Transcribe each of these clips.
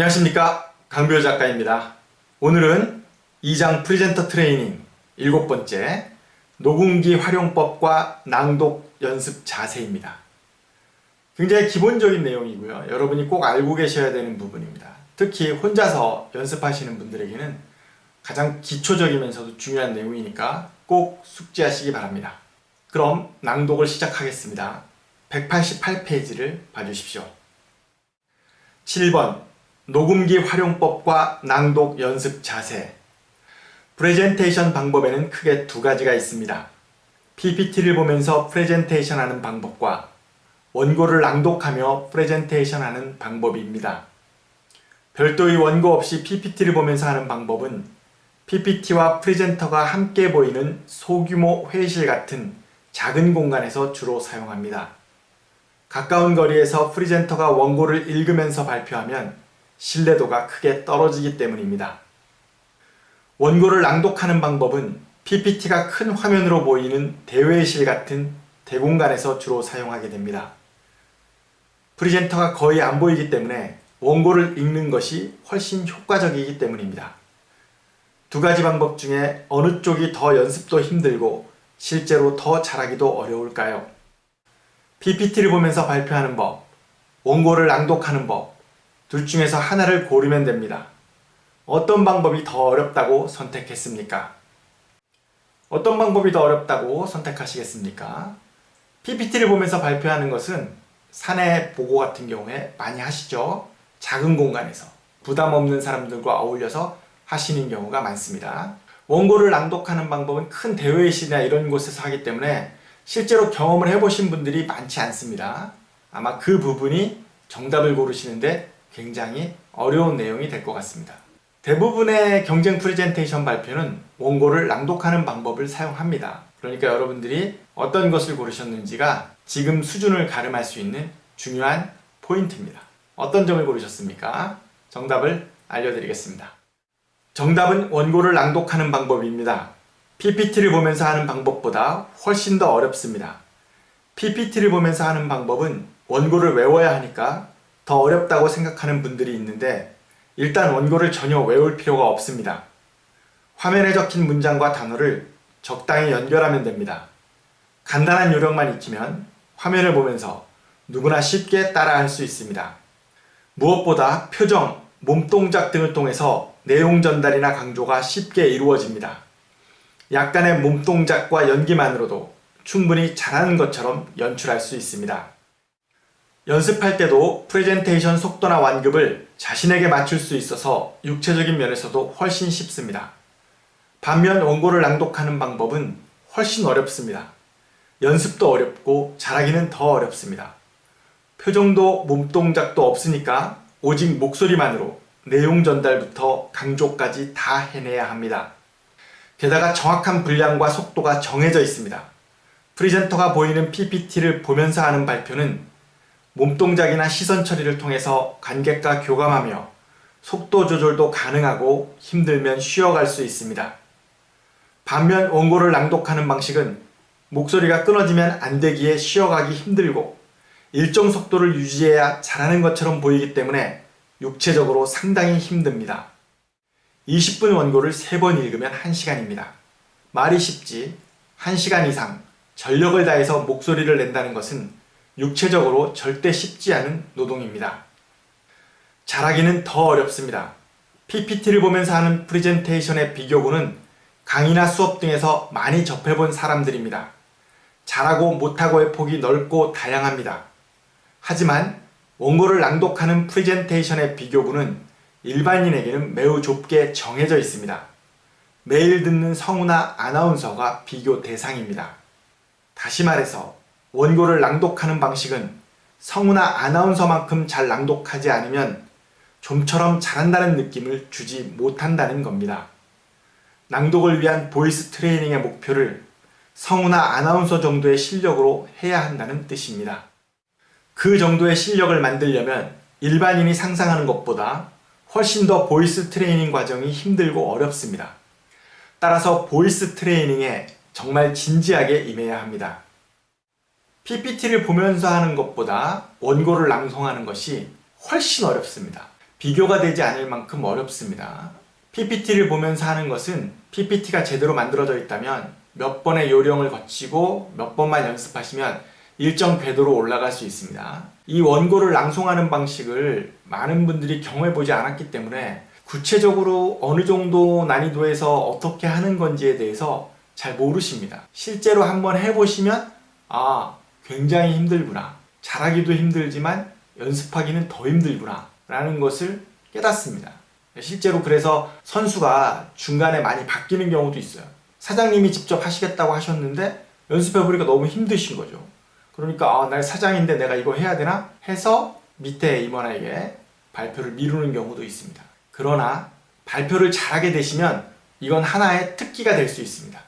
안녕하십니까 강비호 작가입니다. 오늘은 2장 프리젠터 트레이닝 일곱 번째 녹음기 활용법과 낭독 연습 자세입니다. 굉장히 기본적인 내용이고요. 여러분이 꼭 알고 계셔야 되는 부분입니다. 특히 혼자서 연습하시는 분들에게는 가장 기초적이면서도 중요한 내용이니까 꼭 숙지하시기 바랍니다. 그럼 낭독을 시작하겠습니다. 188페이지를 봐주십시오. 7번 녹음기 활용법과 낭독 연습 자세 프레젠테이션 방법에는 크게 두 가지가 있습니다. PPT를 보면서 프레젠테이션 하는 방법과 원고를 낭독하며 프레젠테이션 하는 방법입니다. 별도의 원고 없이 PPT를 보면서 하는 방법은 PPT와 프레젠터가 함께 보이는 소규모 회의실 같은 작은 공간에서 주로 사용합니다. 가까운 거리에서 프리젠터가 원고를 읽으면서 발표하면 신뢰도가 크게 떨어지기 때문입니다. 원고를 낭독하는 방법은 PPT가 큰 화면으로 보이는 대회실 같은 대공간에서 주로 사용하게 됩니다. 프리젠터가 거의 안 보이기 때문에 원고를 읽는 것이 훨씬 효과적이기 때문입니다. 두 가지 방법 중에 어느 쪽이 더 연습도 힘들고 실제로 더 잘하기도 어려울까요? PPT를 보면서 발표하는 법, 원고를 낭독하는 법, 둘 중에서 하나를 고르면 됩니다. 어떤 방법이 더 어렵다고 선택했습니까? 어떤 방법이 더 어렵다고 선택하시겠습니까? PPT를 보면서 발표하는 것은 사내 보고 같은 경우에 많이 하시죠. 작은 공간에서 부담 없는 사람들과 어울려서 하시는 경우가 많습니다. 원고를 낭독하는 방법은 큰 대회실이나 이런 곳에서 하기 때문에 실제로 경험을 해보신 분들이 많지 않습니다. 아마 그 부분이 정답을 고르시는데 굉장히 어려운 내용이 될 것 같습니다. 대부분의 경쟁 프레젠테이션 발표는 원고를 낭독하는 방법을 사용합니다. 그러니까 여러분들이 어떤 것을 고르셨는지가 지금 수준을 가름할 수 있는 중요한 포인트입니다. 어떤 점을 고르셨습니까? 정답을 알려드리겠습니다. 정답은 원고를 낭독하는 방법입니다. PPT를 보면서 하는 방법보다 훨씬 더 어렵습니다. PPT를 보면서 하는 방법은 원고를 외워야 하니까 더 어렵다고 생각하는 분들이 있는데 일단 원고를 전혀 외울 필요가 없습니다. 화면에 적힌 문장과 단어를 적당히 연결하면 됩니다. 간단한 요령만 익히면 화면을 보면서 누구나 쉽게 따라할 수 있습니다. 무엇보다 표정, 몸동작 등을 통해서 내용 전달이나 강조가 쉽게 이루어집니다. 약간의 몸동작과 연기만으로도 충분히 잘하는 것처럼 연출할 수 있습니다. 연습할 때도 프레젠테이션 속도나 완급을 자신에게 맞출 수 있어서 육체적인 면에서도 훨씬 쉽습니다. 반면 원고를 낭독하는 방법은 훨씬 어렵습니다. 연습도 어렵고 잘하기는 더 어렵습니다. 표정도 몸동작도 없으니까 오직 목소리만으로 내용 전달부터 강조까지 다 해내야 합니다. 게다가 정확한 분량과 속도가 정해져 있습니다. 프리젠터가 보이는 PPT를 보면서 하는 발표는 몸동작이나 시선 처리를 통해서 관객과 교감하며 속도 조절도 가능하고 힘들면 쉬어갈 수 있습니다. 반면 원고를 낭독하는 방식은 목소리가 끊어지면 안 되기에 쉬어가기 힘들고 일정 속도를 유지해야 잘하는 것처럼 보이기 때문에 육체적으로 상당히 힘듭니다. 20분 원고를 3번 읽으면 1시간입니다. 말이 쉽지 1시간 이상 전력을 다해서 목소리를 낸다는 것은 육체적으로 절대 쉽지 않은 노동입니다. 잘하기는 더 어렵습니다. PPT를 보면서 하는 프레젠테이션의 비교구는 강의나 수업 등에서 많이 접해본 사람들입니다. 잘하고 못하고의 폭이 넓고 다양합니다. 하지만 원고를 낭독하는 프레젠테이션의 비교구는 일반인에게는 매우 좁게 정해져 있습니다. 매일 듣는 성우나 아나운서가 비교 대상입니다. 다시 말해서 원고를 낭독하는 방식은 성우나 아나운서만큼 잘 낭독하지 않으면 좀처럼 잘한다는 느낌을 주지 못한다는 겁니다. 낭독을 위한 보이스 트레이닝의 목표를 성우나 아나운서 정도의 실력으로 해야 한다는 뜻입니다. 그 정도의 실력을 만들려면 일반인이 상상하는 것보다 훨씬 더 보이스 트레이닝 과정이 힘들고 어렵습니다. 따라서 보이스 트레이닝에 정말 진지하게 임해야 합니다. PPT를 보면서 하는 것보다 원고를 낭송하는 것이 훨씬 어렵습니다. 비교가 되지 않을 만큼 어렵습니다. PPT를 보면서 하는 것은 PPT가 제대로 만들어져 있다면 몇 번의 요령을 거치고 몇 번만 연습하시면 일정 궤도로 올라갈 수 있습니다. 이 원고를 낭송하는 방식을 많은 분들이 경험해 보지 않았기 때문에 구체적으로 어느 정도 난이도에서 어떻게 하는 건지에 대해서 잘 모르십니다. 실제로 한번 해보시면 아, 굉장히 힘들구나. 잘하기도 힘들지만 연습하기는 더 힘들구나. 라는 것을 깨닫습니다. 실제로 그래서 선수가 중간에 많이 바뀌는 경우도 있어요. 사장님이 직접 하시겠다고 하셨는데 연습해보니까 너무 힘드신 거죠. 그러니까 아, 나 사장인데 내가 이거 해야 되나? 해서 밑에 임원에게 발표를 미루는 경우도 있습니다. 그러나 발표를 잘하게 되시면 이건 하나의 특기가 될 수 있습니다.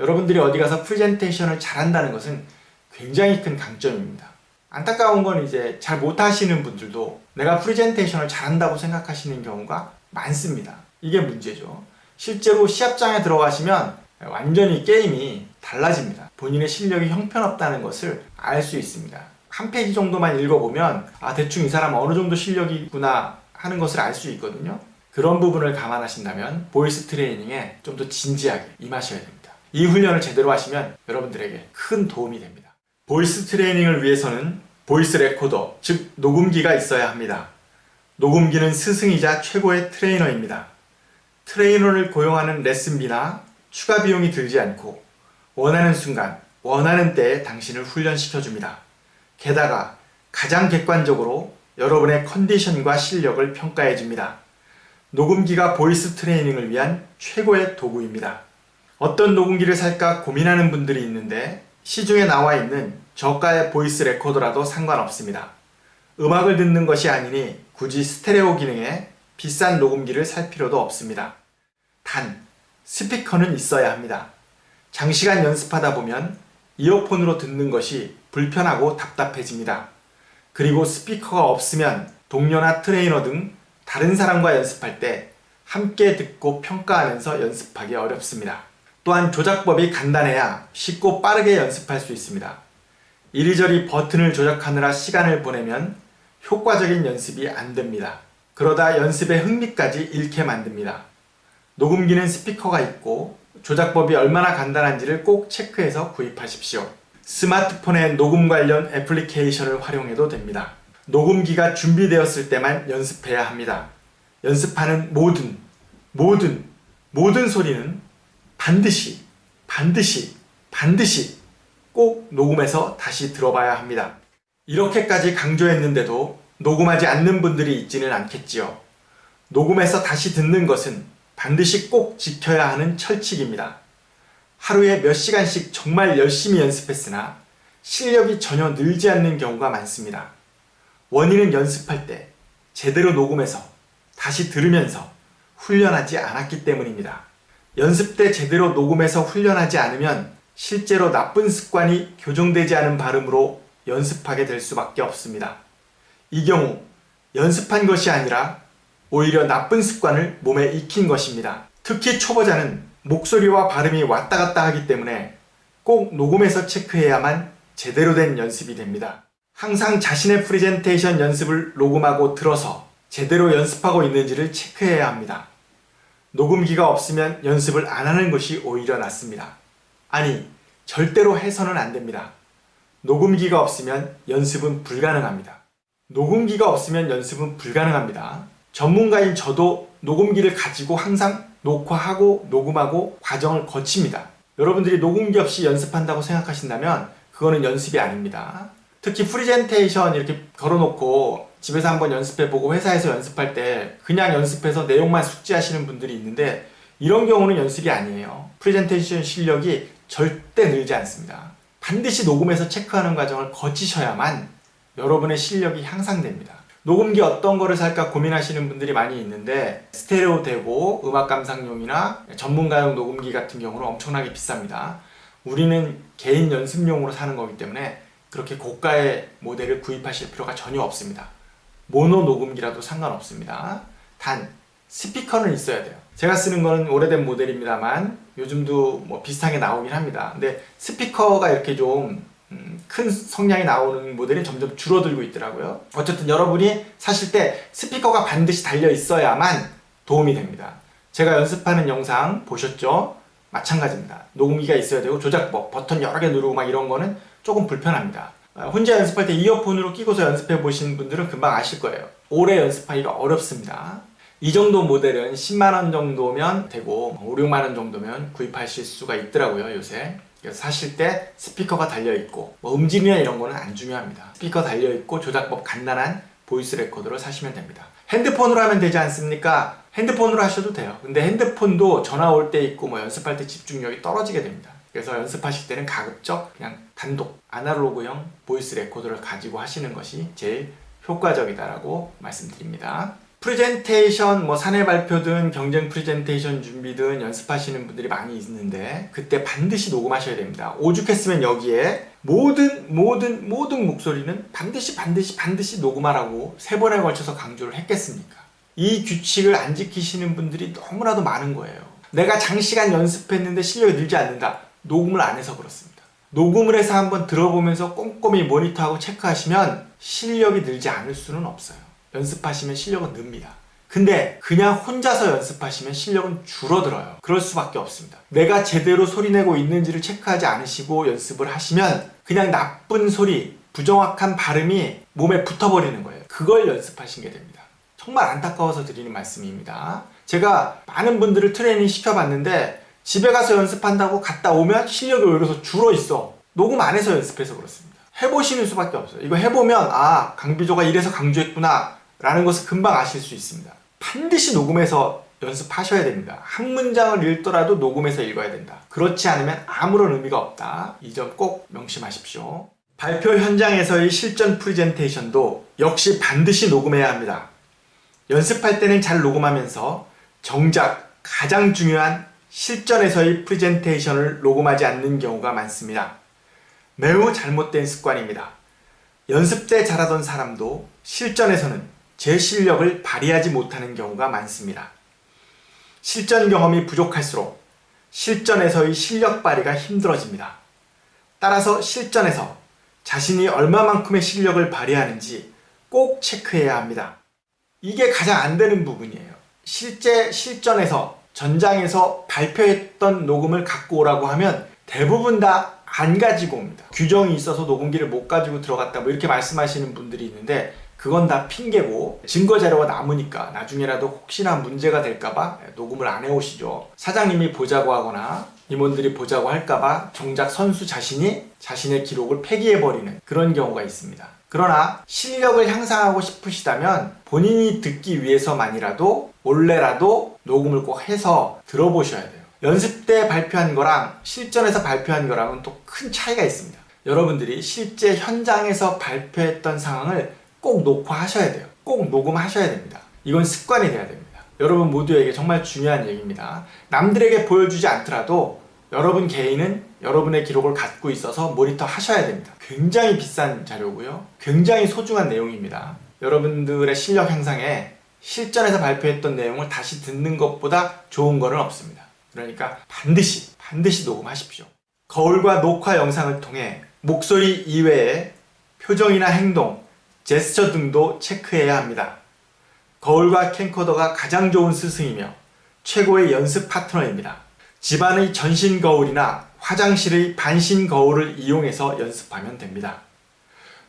여러분들이 어디 가서 프레젠테이션을 잘한다는 것은 굉장히 큰 강점입니다. 안타까운 건 이제 잘 못하시는 분들도 내가 프레젠테이션을 잘한다고 생각하시는 경우가 많습니다. 이게 문제죠. 실제로 시합장에 들어가시면 완전히 게임이 달라집니다. 본인의 실력이 형편없다는 것을 알 수 있습니다. 한 페이지 정도만 읽어보면 아 대충 이 사람 어느 정도 실력이구나 하는 것을 알 수 있거든요. 그런 부분을 감안하신다면 보이스 트레이닝에 좀 더 진지하게 임하셔야 됩니다. 이 훈련을 제대로 하시면 여러분들에게 큰 도움이 됩니다. 보이스 트레이닝을 위해서는 보이스 레코더, 즉 녹음기가 있어야 합니다. 녹음기는 스승이자 최고의 트레이너입니다. 트레이너를 고용하는 레슨비나 추가 비용이 들지 않고 원하는 순간, 원하는 때에 당신을 훈련시켜 줍니다. 게다가 가장 객관적으로 여러분의 컨디션과 실력을 평가해 줍니다. 녹음기가 보이스 트레이닝을 위한 최고의 도구입니다. 어떤 녹음기를 살까 고민하는 분들이 있는데 시중에 나와 있는 저가의 보이스 레코더라도 상관없습니다. 음악을 듣는 것이 아니니 굳이 스테레오 기능의 비싼 녹음기를 살 필요도 없습니다. 단, 스피커는 있어야 합니다. 장시간 연습하다 보면 이어폰으로 듣는 것이 불편하고 답답해집니다. 그리고 스피커가 없으면 동료나 트레이너 등 다른 사람과 연습할 때 함께 듣고 평가하면서 연습하기 어렵습니다. 또한 조작법이 간단해야 쉽고 빠르게 연습할 수 있습니다. 이리저리 버튼을 조작하느라 시간을 보내면 효과적인 연습이 안 됩니다. 그러다 연습의 흥미까지 잃게 만듭니다. 녹음기는 스피커가 있고 조작법이 얼마나 간단한지를 꼭 체크해서 구입하십시오. 스마트폰의 녹음 관련 애플리케이션을 활용해도 됩니다. 녹음기가 준비되었을 때만 연습해야 합니다. 연습하는 모든, 모든, 모든 소리는 반드시, 반드시, 반드시 꼭 녹음해서 다시 들어봐야 합니다. 이렇게까지 강조했는데도 녹음하지 않는 분들이 있지는 않겠지요. 녹음해서 다시 듣는 것은 반드시 꼭 지켜야 하는 철칙입니다. 하루에 몇 시간씩 정말 열심히 연습했으나 실력이 전혀 늘지 않는 경우가 많습니다. 원인은 연습할 때 제대로 녹음해서 다시 들으면서 훈련하지 않았기 때문입니다. 연습 때 제대로 녹음해서 훈련하지 않으면 실제로 나쁜 습관이 교정되지 않은 발음으로 연습하게 될 수밖에 없습니다. 이 경우 연습한 것이 아니라 오히려 나쁜 습관을 몸에 익힌 것입니다. 특히 초보자는 목소리와 발음이 왔다 갔다 하기 때문에 꼭 녹음해서 체크해야만 제대로 된 연습이 됩니다. 항상 자신의 프레젠테이션 연습을 녹음하고 들어서 제대로 연습하고 있는지를 체크해야 합니다. 녹음기가 없으면 연습을 안 하는 것이 오히려 낫습니다. 아니, 절대로 해서는 안 됩니다. 녹음기가 없으면 연습은 불가능합니다. 녹음기가 없으면 연습은 불가능합니다. 전문가인 저도 녹음기를 가지고 항상 녹화하고 녹음하고 과정을 거칩니다. 여러분들이 녹음기 없이 연습한다고 생각하신다면 그거는 연습이 아닙니다. 특히 프리젠테이션 이렇게 걸어놓고 집에서 한번 연습해보고 회사에서 연습할 때 그냥 연습해서 내용만 숙지하시는 분들이 있는데 이런 경우는 연습이 아니에요. 프레젠테이션 실력이 절대 늘지 않습니다. 반드시 녹음해서 체크하는 과정을 거치셔야만 여러분의 실력이 향상됩니다. 녹음기 어떤 거를 살까 고민하시는 분들이 많이 있는데 스테레오 되고 음악 감상용이나 전문가용 녹음기 같은 경우는 엄청나게 비쌉니다. 우리는 개인 연습용으로 사는 거기 때문에 그렇게 고가의 모델을 구입하실 필요가 전혀 없습니다. 모노 녹음기라도 상관없습니다. 단 스피커는 있어야 돼요. 제가 쓰는 거는 오래된 모델입니다만 요즘도 뭐 비슷하게 나오긴 합니다. 근데 스피커가 이렇게 좀 음, 큰 성량이 나오는 모델이 점점 줄어들고 있더라고요. 어쨌든 여러분이 사실 때 스피커가 반드시 달려 있어야만 도움이 됩니다. 제가 연습하는 영상 보셨죠? 마찬가지입니다. 녹음기가 있어야 되고 조작법, 버튼 여러 개 누르고 막 이런 거는 조금 불편합니다. 어, 혼자 연습할 때 이어폰으로 끼고서 연습해 보신 분들은 금방 아실 거예요. 오래 연습하기가 어렵습니다. 이 정도 모델은 10만원 정도면 되고 5, 6만원 정도면 구입하실 수가 있더라고요 요새 사실 때 스피커가 달려있고 뭐 음질이나 이런 거는 안 중요합니다 스피커 달려있고 조작법 간단한 보이스 레코더를 사시면 됩니다 핸드폰으로 하면 되지 않습니까? 핸드폰으로 하셔도 돼요 근데 핸드폰도 전화 올 때 있고 뭐 연습할 때 집중력이 떨어지게 됩니다 그래서 연습하실 때는 가급적 그냥 단독 아날로그형 보이스 레코더를 가지고 하시는 것이 제일 효과적이다라고 말씀드립니다. 프레젠테이션 뭐 사내 발표든 경쟁 프레젠테이션 준비든 연습하시는 분들이 많이 있는데 그때 반드시 녹음하셔야 됩니다. 오죽했으면 여기에 모든 모든 모든 목소리는 반드시 반드시 반드시 녹음하라고 세 번에 걸쳐서 강조를 했겠습니까? 이 규칙을 안 지키시는 분들이 너무나도 많은 거예요. 내가 장시간 연습했는데 실력이 늘지 않는다. 녹음을 안 해서 그렇습니다. 녹음을 해서 한번 들어보면서 꼼꼼히 모니터하고 체크하시면 실력이 늘지 않을 수는 없어요. 연습하시면 실력은 늡니다. 근데 그냥 혼자서 연습하시면 실력은 줄어들어요. 그럴 수밖에 없습니다. 내가 제대로 소리 내고 있는지를 체크하지 않으시고 연습을 하시면 그냥 나쁜 소리, 부정확한 발음이 몸에 붙어버리는 거예요. 그걸 연습하신 게 됩니다. 정말 안타까워서 드리는 말씀입니다. 제가 많은 분들을 트레이닝 시켜봤는데 집에 가서 연습한다고 갔다 오면 실력이 오히려 더 줄어 있어. 녹음 안 해서 연습해서 그렇습니다. 해보시는 수밖에 없어요. 이거 해보면 아 강비조가 이래서 강조했구나 라는 것을 금방 아실 수 있습니다. 반드시 녹음해서 연습하셔야 됩니다. 한 문장을 읽더라도 녹음해서 읽어야 된다. 그렇지 않으면 아무런 의미가 없다. 이 점 꼭 명심하십시오. 발표 현장에서의 실전 프레젠테이션도 역시 반드시 녹음해야 합니다. 연습할 때는 잘 녹음하면서 정작 가장 중요한 실전에서의 프레젠테이션을 녹음하지 않는 경우가 많습니다. 매우 잘못된 습관입니다. 연습 때 잘하던 사람도 실전에서는 제 실력을 발휘하지 못하는 경우가 많습니다. 실전 경험이 부족할수록 실전에서의 실력 발휘가 힘들어집니다. 따라서 실전에서 자신이 얼마만큼의 실력을 발휘하는지 꼭 체크해야 합니다. 이게 가장 안 되는 부분이에요. 실제 실전에서 전장에서 발표했던 녹음을 갖고 오라고 하면 대부분 다 안 가지고 옵니다. 규정이 있어서 녹음기를 못 가지고 들어갔다 뭐 이렇게 말씀하시는 분들이 있는데 그건 다 핑계고 증거 자료가 남으니까 나중에라도 혹시나 문제가 될까봐 녹음을 안 해오시죠. 사장님이 보자고 하거나 임원들이 보자고 할까봐 정작 선수 자신이 자신의 기록을 폐기해버리는 그런 경우가 있습니다. 그러나 실력을 향상하고 싶으시다면 본인이 듣기 위해서만이라도 몰래라도 녹음을 꼭 해서 들어보셔야 돼요. 연습 때 발표한 거랑 실전에서 발표한 거랑은 또 큰 차이가 있습니다. 여러분들이 실제 현장에서 발표했던 상황을 꼭 녹화하셔야 돼요. 꼭 녹음하셔야 됩니다. 이건 습관이 돼야 됩니다. 여러분 모두에게 정말 중요한 얘기입니다. 남들에게 보여주지 않더라도 여러분 개인은 여러분의 기록을 갖고 있어서 모니터 하셔야 됩니다. 굉장히 비싼 자료고요. 굉장히 소중한 내용입니다. 여러분들의 실력 향상에 실전에서 발표했던 내용을 다시 듣는 것보다 좋은 거는 없습니다. 그러니까 반드시 반드시 녹음하십시오. 거울과 녹화 영상을 통해 목소리 이외에 표정이나 행동, 제스처 등도 체크해야 합니다. 거울과 캠코더가 가장 좋은 스승이며 최고의 연습 파트너입니다. 집안의 전신 거울이나 화장실의 반신 거울을 이용해서 연습하면 됩니다.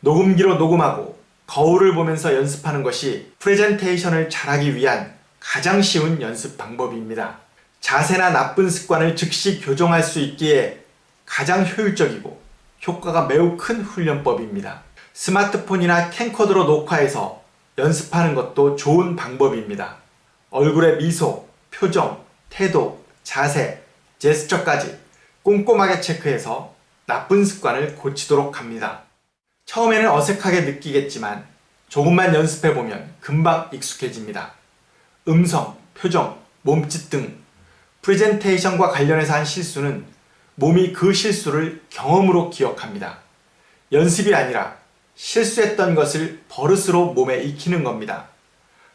녹음기로 녹음하고 거울을 보면서 연습하는 것이 프레젠테이션을 잘하기 위한 가장 쉬운 연습 방법입니다. 자세나 나쁜 습관을 즉시 교정할 수 있기에 가장 효율적이고 효과가 매우 큰 훈련법입니다. 스마트폰이나 캠코더로 녹화해서 연습하는 것도 좋은 방법입니다. 얼굴의 미소, 표정, 태도, 자세, 제스처까지 꼼꼼하게 체크해서 나쁜 습관을 고치도록 합니다. 처음에는 어색하게 느끼겠지만 조금만 연습해보면 금방 익숙해집니다. 음성, 표정, 몸짓 등 프레젠테이션과 관련해서 한 실수는 몸이 그 실수를 경험으로 기억합니다. 연습이 아니라 실수했던 것을 버릇으로 몸에 익히는 겁니다.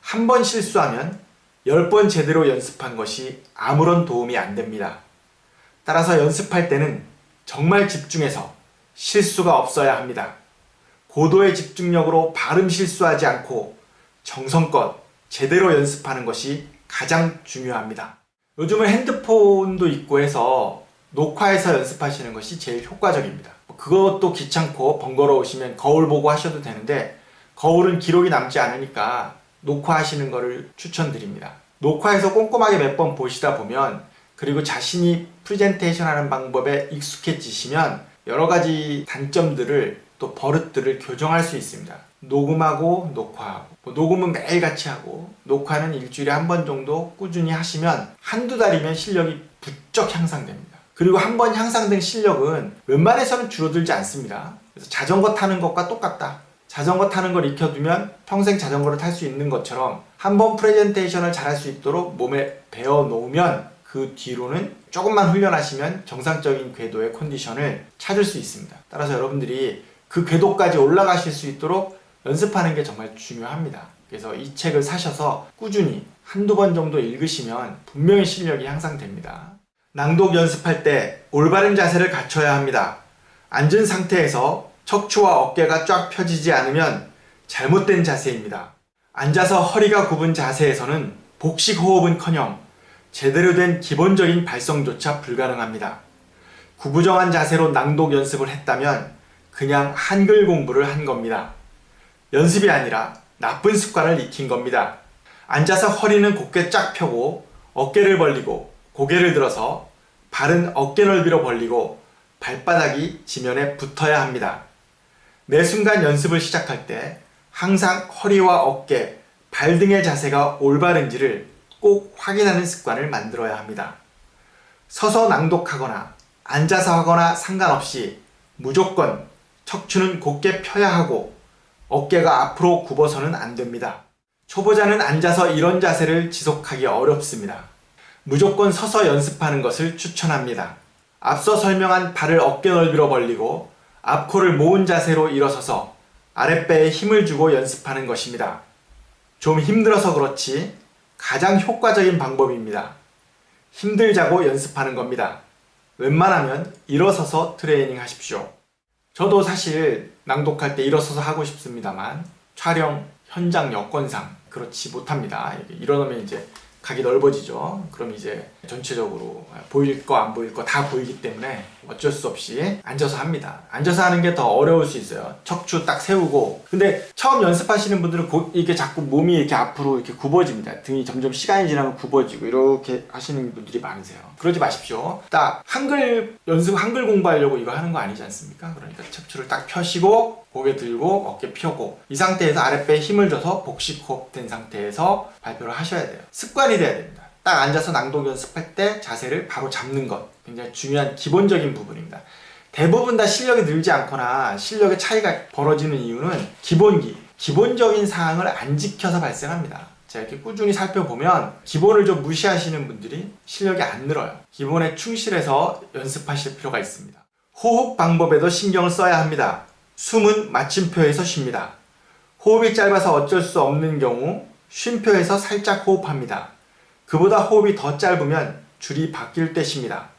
한 번 실수하면 열 번 제대로 연습한 것이 아무런 도움이 안 됩니다. 따라서 연습할 때는 정말 집중해서 실수가 없어야 합니다. 고도의 집중력으로 발음 실수하지 않고 정성껏 제대로 연습하는 것이 가장 중요합니다. 요즘은 핸드폰도 있고 해서 녹화해서 연습하시는 것이 제일 효과적입니다. 그것도 귀찮고 번거로우시면 거울 보고 하셔도 되는데 거울은 기록이 남지 않으니까 녹화하시는 것을 추천드립니다. 녹화해서 꼼꼼하게 몇 번 보시다 보면 그리고 자신이 프레젠테이션 하는 방법에 익숙해지시면 여러 가지 단점들을 또 버릇들을 교정할 수 있습니다. 녹음하고 녹화하고 뭐 녹음은 매일 같이 하고 녹화는 일주일에 한 번 정도 꾸준히 하시면 한두 달이면 실력이 부쩍 향상됩니다. 그리고 한 번 향상된 실력은 웬만해서는 줄어들지 않습니다. 그래서 자전거 타는 것과 똑같다. 자전거 타는 걸 익혀두면 평생 자전거를 탈 수 있는 것처럼 한 번 프레젠테이션을 잘할 수 있도록 몸에 배워 놓으면 그 뒤로는 조금만 훈련하시면 정상적인 궤도의 컨디션을 찾을 수 있습니다. 따라서 여러분들이 그 궤도까지 올라가실 수 있도록 연습하는 게 정말 중요합니다. 그래서 이 책을 사셔서 꾸준히 한두 번 정도 읽으시면 분명히 실력이 향상됩니다. 낭독 연습할 때 올바른 자세를 갖춰야 합니다. 앉은 상태에서 척추와 어깨가 쫙 펴지지 않으면 잘못된 자세입니다. 앉아서 허리가 굽은 자세에서는 복식 호흡은 커녕 제대로 된 기본적인 발성조차 불가능합니다. 구부정한 자세로 낭독 연습을 했다면 그냥 한글 공부를 한 겁니다. 연습이 아니라 나쁜 습관을 익힌 겁니다. 앉아서 허리는 곧게 쫙 펴고 어깨를 벌리고 고개를 들어서 발은 어깨 넓이로 벌리고 발바닥이 지면에 붙어야 합니다. 매 순간 연습을 시작할 때 항상 허리와 어깨, 발 등의 자세가 올바른지를 꼭 확인하는 습관을 만들어야 합니다. 서서 낭독하거나 앉아서 하거나 상관없이 무조건 척추는 곧게 펴야 하고 어깨가 앞으로 굽어서는 안 됩니다. 초보자는 앉아서 이런 자세를 지속하기 어렵습니다. 무조건 서서 연습하는 것을 추천합니다. 앞서 설명한 발을 어깨 넓이로 벌리고 앞코를 모은 자세로 일어서서 아랫배에 힘을 주고 연습하는 것입니다. 좀 힘들어서 그렇지 가장 효과적인 방법입니다. 힘들자고 연습하는 겁니다. 웬만하면 일어서서 트레이닝 하십시오. 저도 사실 낭독할 때 일어서서 하고 싶습니다만 촬영 현장 여건상 그렇지 못합니다. 일어나면 이제 각이 넓어지죠. 그럼 이제 전체적으로 보일 거 안 보일 거 다 보이기 때문에 어쩔 수 없이 앉아서 합니다. 앉아서 하는 게 더 어려울 수 있어요. 척추 딱 세우고. 근데 처음 연습하시는 분들은 고, 이게 자꾸 몸이 이렇게 앞으로 이렇게 굽어집니다. 등이 점점 시간이 지나면 굽어지고 이렇게 하시는 분들이 많으세요. 그러지 마십시오. 딱 한글 연습 한글 공부하려고 이거 하는 거 아니지 않습니까? 그러니까 척추를 딱 펴시고 고개 들고 어깨 펴고 이 상태에서 아랫배에 힘을 줘서 복식 호흡 된 상태에서 발표를 하셔야 돼요. 습관이 돼야 됩니다. 딱 앉아서 낭독 연습할 때 자세를 바로 잡는 것 굉장히 중요한 기본적인 부분입니다. 대부분 다 실력이 늘지 않거나 실력의 차이가 벌어지는 이유는 기본기, 기본적인 사항을 안 지켜서 발생합니다. 제가 이렇게 꾸준히 살펴보면 기본을 좀 무시하시는 분들이 실력이 안 늘어요. 기본에 충실해서 연습하실 필요가 있습니다. 호흡 방법에도 신경을 써야 합니다. 숨은 마침표에서 쉽니다. 호흡이 짧아서 어쩔 수 없는 경우 쉼표에서 살짝 호흡합니다. 그보다 호흡이 더 짧으면 줄이 바뀔 때 쉽니다.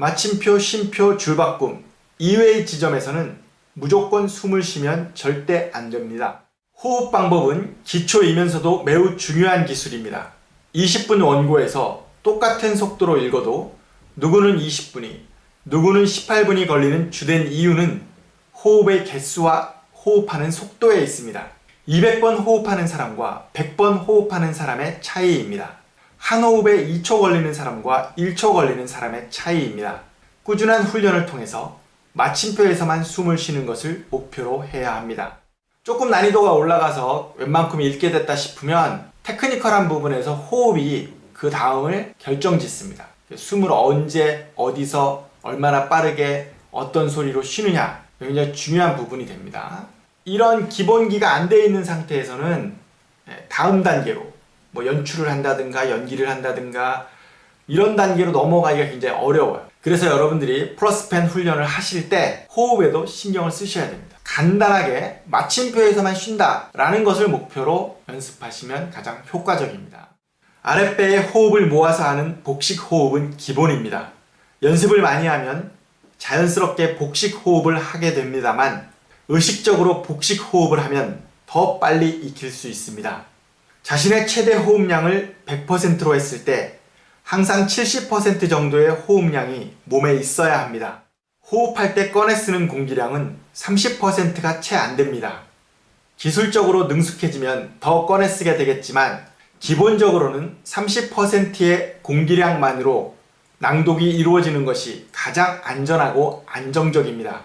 마침표, 쉼표, 줄바꿈 이외의 지점에서는 무조건 숨을 쉬면 절대 안 됩니다. 호흡 방법은 기초이면서도 매우 중요한 기술입니다. 20분 원고에서 똑같은 속도로 읽어도 누구는 20분이, 누구는 18분이 걸리는 주된 이유는 호흡의 개수와 호흡하는 속도에 있습니다. 200번 호흡하는 사람과 100번 호흡하는 사람의 차이입니다. 한 호흡에 2초 걸리는 사람과 1초 걸리는 사람의 차이입니다. 꾸준한 훈련을 통해서 마침표에서만 숨을 쉬는 것을 목표로 해야 합니다. 조금 난이도가 올라가서 웬만큼 읽게 됐다 싶으면 테크니컬한 부분에서 호흡이 그 다음을 결정 짓습니다. 숨을 언제, 어디서, 얼마나 빠르게, 어떤 소리로 쉬느냐 굉장히 중요한 부분이 됩니다. 이런 기본기가 안 돼 있는 상태에서는 다음 단계로 뭐 연출을 한다든가 연기를 한다든가 이런 단계로 넘어가기가 굉장히 어려워요. 그래서 여러분들이 플러스펜 훈련을 하실 때 호흡에도 신경을 쓰셔야 됩니다. 간단하게 마침표에서만 쉰다 라는 것을 목표로 연습하시면 가장 효과적입니다. 아랫배에 호흡을 모아서 하는 복식 호흡은 기본입니다. 연습을 많이 하면 자연스럽게 복식 호흡을 하게 됩니다만 의식적으로 복식 호흡을 하면 더 빨리 익힐 수 있습니다. 자신의 최대 호흡량을 100%로 했을 때 항상 70% 정도의 호흡량이 몸에 있어야 합니다. 호흡할 때 꺼내 쓰는 공기량은 30%가 채 안 됩니다. 기술적으로 능숙해지면 더 꺼내 쓰게 되겠지만 기본적으로는 30%의 공기량만으로 낭독이 이루어지는 것이 가장 안전하고 안정적입니다.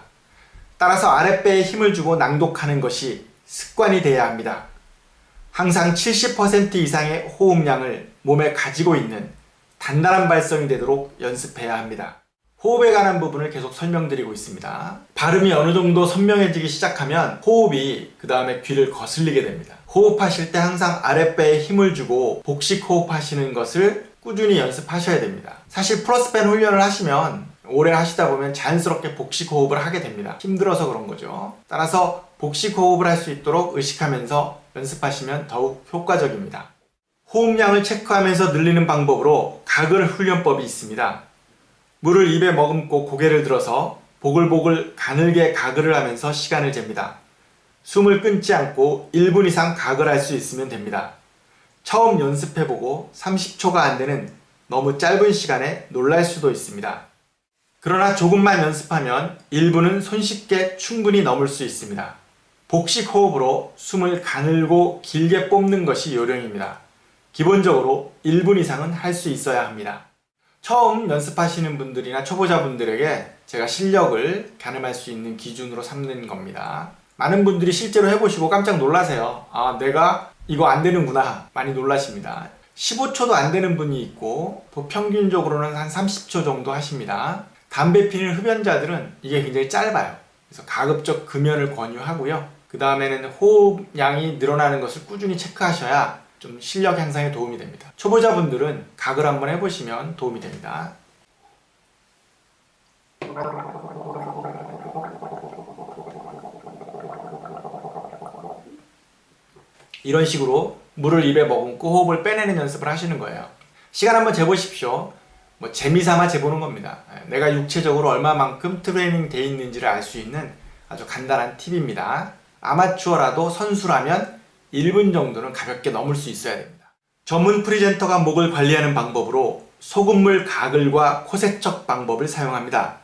따라서 아랫배에 힘을 주고 낭독하는 것이 습관이 되어야 합니다. 항상 70% 이상의 호흡량을 몸에 가지고 있는 단단한 발성이 되도록 연습해야 합니다. 호흡에 관한 부분을 계속 설명드리고 있습니다. 발음이 어느 정도 선명해지기 시작하면 호흡이 그 다음에 귀를 거슬리게 됩니다. 호흡하실 때 항상 아랫배에 힘을 주고 복식 호흡하시는 것을 꾸준히 연습하셔야 됩니다. 사실 플러스펜 훈련을 하시면 오래 하시다 보면 자연스럽게 복식 호흡을 하게 됩니다. 힘들어서 그런 거죠. 따라서 복식 호흡을 할 수 있도록 의식하면서 연습하시면 더욱 효과적입니다. 호흡량을 체크하면서 늘리는 방법으로 가글 훈련법이 있습니다. 물을 입에 머금고 고개를 들어서 보글보글 가늘게 가글을 하면서 시간을 잽니다. 숨을 끊지 않고 1분 이상 가글할 수 있으면 됩니다. 처음 연습해보고 30초가 안 되는 너무 짧은 시간에 놀랄 수도 있습니다. 그러나 조금만 연습하면 1분은 손쉽게 충분히 넘을 수 있습니다. 복식 호흡으로 숨을 가늘고 길게 뽑는 것이 요령입니다. 기본적으로 1분 이상은 할 수 있어야 합니다. 처음 연습하시는 분들이나 초보자분들에게 제가 실력을 가늠할 수 있는 기준으로 삼는 겁니다. 많은 분들이 실제로 해보시고 깜짝 놀라세요. 아, 내가 이거 안 되는구나. 많이 놀라십니다. 15초도 안 되는 분이 있고, 평균적으로는 한 30초 정도 하십니다. 담배 피는 흡연자들은 이게 굉장히 짧아요. 그래서 가급적 금연을 권유하고요. 그 다음에는 호흡량이 늘어나는 것을 꾸준히 체크하셔야 좀 실력 향상에 도움이 됩니다. 초보자분들은 각을 한번 해보시면 도움이 됩니다. 이런 식으로 물을 입에 머금고 호흡을 빼내는 연습을 하시는 거예요. 시간 한번 재보십시오. 뭐 재미삼아 재보는 겁니다. 예, 내가 육체적으로 얼마만큼 트레이닝 돼 있는지를 알 수 있는 아주 간단한 팁입니다. 아마추어라도 선수라면 1분 정도는 가볍게 넘을 수 있어야 됩니다. 전문 프리젠터가 목을 관리하는 방법으로 소금물 가글과 코세척 방법을 사용합니다.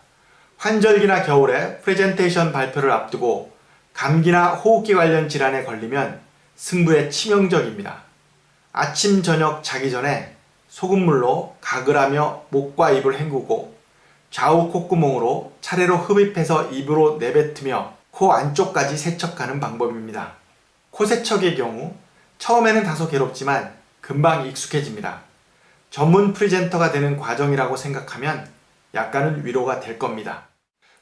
환절기나 겨울에 프레젠테이션 발표를 앞두고 감기나 호흡기 관련 질환에 걸리면 승부에 치명적입니다. 아침, 저녁 자기 전에 소금물로 가글하며 목과 입을 헹구고 좌우 콧구멍으로 차례로 흡입해서 입으로 내뱉으며 코 안쪽까지 세척하는 방법입니다. 코 세척의 경우 처음에는 다소 괴롭지만 금방 익숙해집니다. 전문 프리젠터가 되는 과정이라고 생각하면 약간은 위로가 될 겁니다.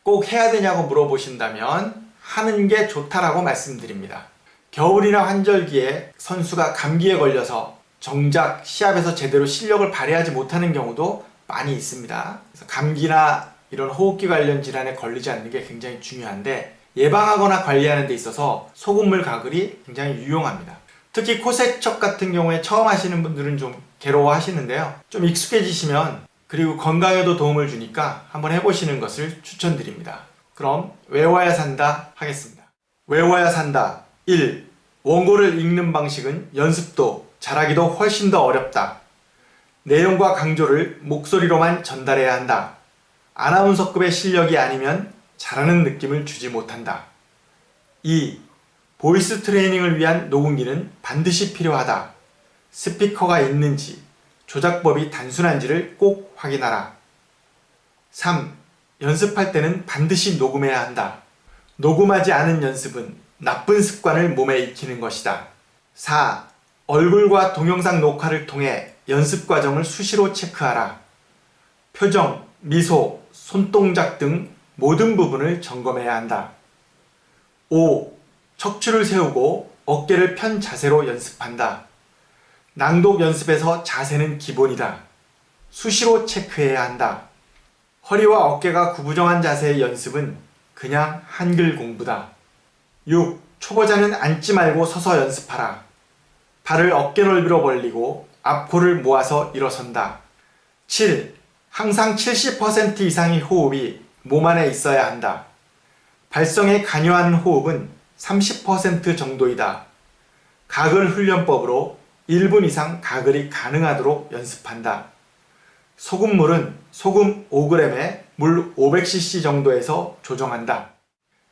꼭 해야 되냐고 물어보신다면 하는 게 좋다라고 말씀드립니다. 겨울이나 환절기에 선수가 감기에 걸려서 정작 시합에서 제대로 실력을 발휘하지 못하는 경우도 많이 있습니다. 감기나 이런 호흡기 관련 질환에 걸리지 않는 게 굉장히 중요한데 예방하거나 관리하는 데 있어서 소금물 가글이 굉장히 유용합니다. 특히 코세척 같은 경우에 처음 하시는 분들은 좀 괴로워 하시는데요. 좀 익숙해지시면 그리고 건강에도 도움을 주니까 한번 해보시는 것을 추천드립니다. 그럼 외워야 산다 하겠습니다. 외워야 산다. 1. 원고를 읽는 방식은 연습도 잘하기도 훨씬 더 어렵다. 내용과 강조를 목소리로만 전달해야 한다. 아나운서급의 실력이 아니면 잘하는 느낌을 주지 못한다. 2. 보이스 트레이닝을 위한 녹음기는 반드시 필요하다. 스피커가 있는지, 조작법이 단순한지를 꼭 확인하라. 3. 연습할 때는 반드시 녹음해야 한다. 녹음하지 않은 연습은 나쁜 습관을 몸에 익히는 것이다. 4. 얼굴과 동영상 녹화를 통해 연습 과정을 수시로 체크하라. 표정, 미소, 손동작 등 모든 부분을 점검해야 한다. 5. 척추를 세우고 어깨를 편 자세로 연습한다. 낭독 연습에서 자세는 기본이다. 수시로 체크해야 한다. 허리와 어깨가 구부정한 자세의 연습은 그냥 한글 공부다. 6. 초보자는 앉지 말고 서서 연습하라. 발을 어깨 넓이로 벌리고 앞코를 모아서 일어선다. 7. 항상 70% 이상의 호흡이 몸 안에 있어야 한다. 발성에 관여하는 호흡은 30% 정도이다. 가글 훈련법으로 1분 이상 가글이 가능하도록 연습한다. 소금물은 소금 5g에 물 500cc 정도에서 조정한다.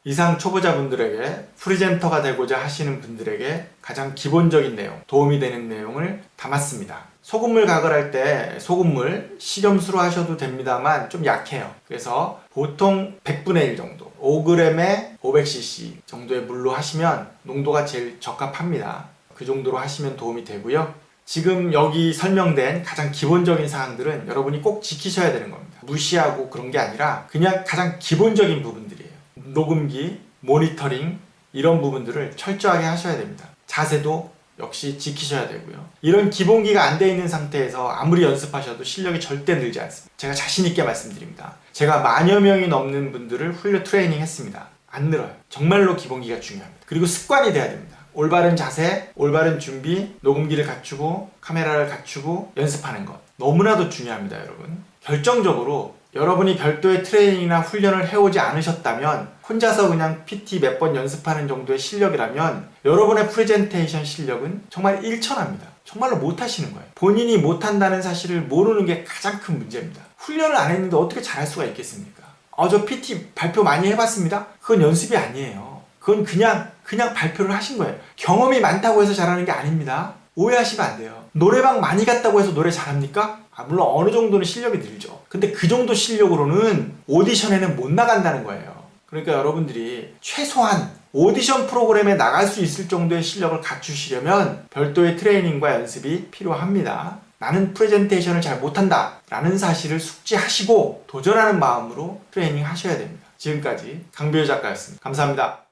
이상 초보자분들에게 프리젠터가 되고자 하시는 분들에게 가장 기본적인 내용, 도움이 되는 내용을 담았습니다. 소금물 가글 할 때 소금물 식염수로 하셔도 됩니다만 좀 약해요. 그래서 보통 100분의 1 정도, 5g에 500cc 정도의 물로 하시면 농도가 제일 적합합니다. 그 정도로 하시면 도움이 되고요. 지금 여기 설명된 가장 기본적인 사항들은 여러분이 꼭 지키셔야 되는 겁니다. 무시하고 그런 게 아니라 그냥 가장 기본적인 부분들이에요. 녹음기, 모니터링 이런 부분들을 철저하게 하셔야 됩니다. 자세도 역시 지키셔야 되고요. 이런 기본기가 안 돼 있는 상태에서 아무리 연습하셔도 실력이 절대 늘지 않습니다. 제가 자신 있게 말씀드립니다. 제가 만여 명이 넘는 분들을 훈련 트레이닝 했습니다. 안 늘어요. 정말로 기본기가 중요합니다. 그리고 습관이 돼야 됩니다. 올바른 자세, 올바른 준비, 녹음기를 갖추고 카메라를 갖추고 연습하는 것 너무나도 중요합니다, 여러분. 결정적으로 여러분이 별도의 트레이닝이나 훈련을 해오지 않으셨다면 혼자서 그냥 PT 몇 번 연습하는 정도의 실력이라면 여러분의 프레젠테이션 실력은 정말 일천합니다. 정말로 못하시는 거예요. 본인이 못한다는 사실을 모르는 게 가장 큰 문제입니다. 훈련을 안 했는데 어떻게 잘할 수가 있겠습니까? 아, 저 PT 발표 많이 해봤습니다. 그건 연습이 아니에요. 그건 그냥, 그냥 발표를 하신 거예요. 경험이 많다고 해서 잘하는 게 아닙니다. 오해하시면 안 돼요. 노래방 많이 갔다고 해서 노래 잘합니까? 아, 물론 어느 정도는 실력이 늘죠. 근데 그 정도 실력으로는 오디션에는 못 나간다는 거예요. 그러니까 여러분들이 최소한 오디션 프로그램에 나갈 수 있을 정도의 실력을 갖추시려면 별도의 트레이닝과 연습이 필요합니다. 나는 프레젠테이션을 잘 못한다 라는 사실을 숙지하시고 도전하는 마음으로 트레이닝 하셔야 됩니다. 지금까지 강비호 작가였습니다. 감사합니다.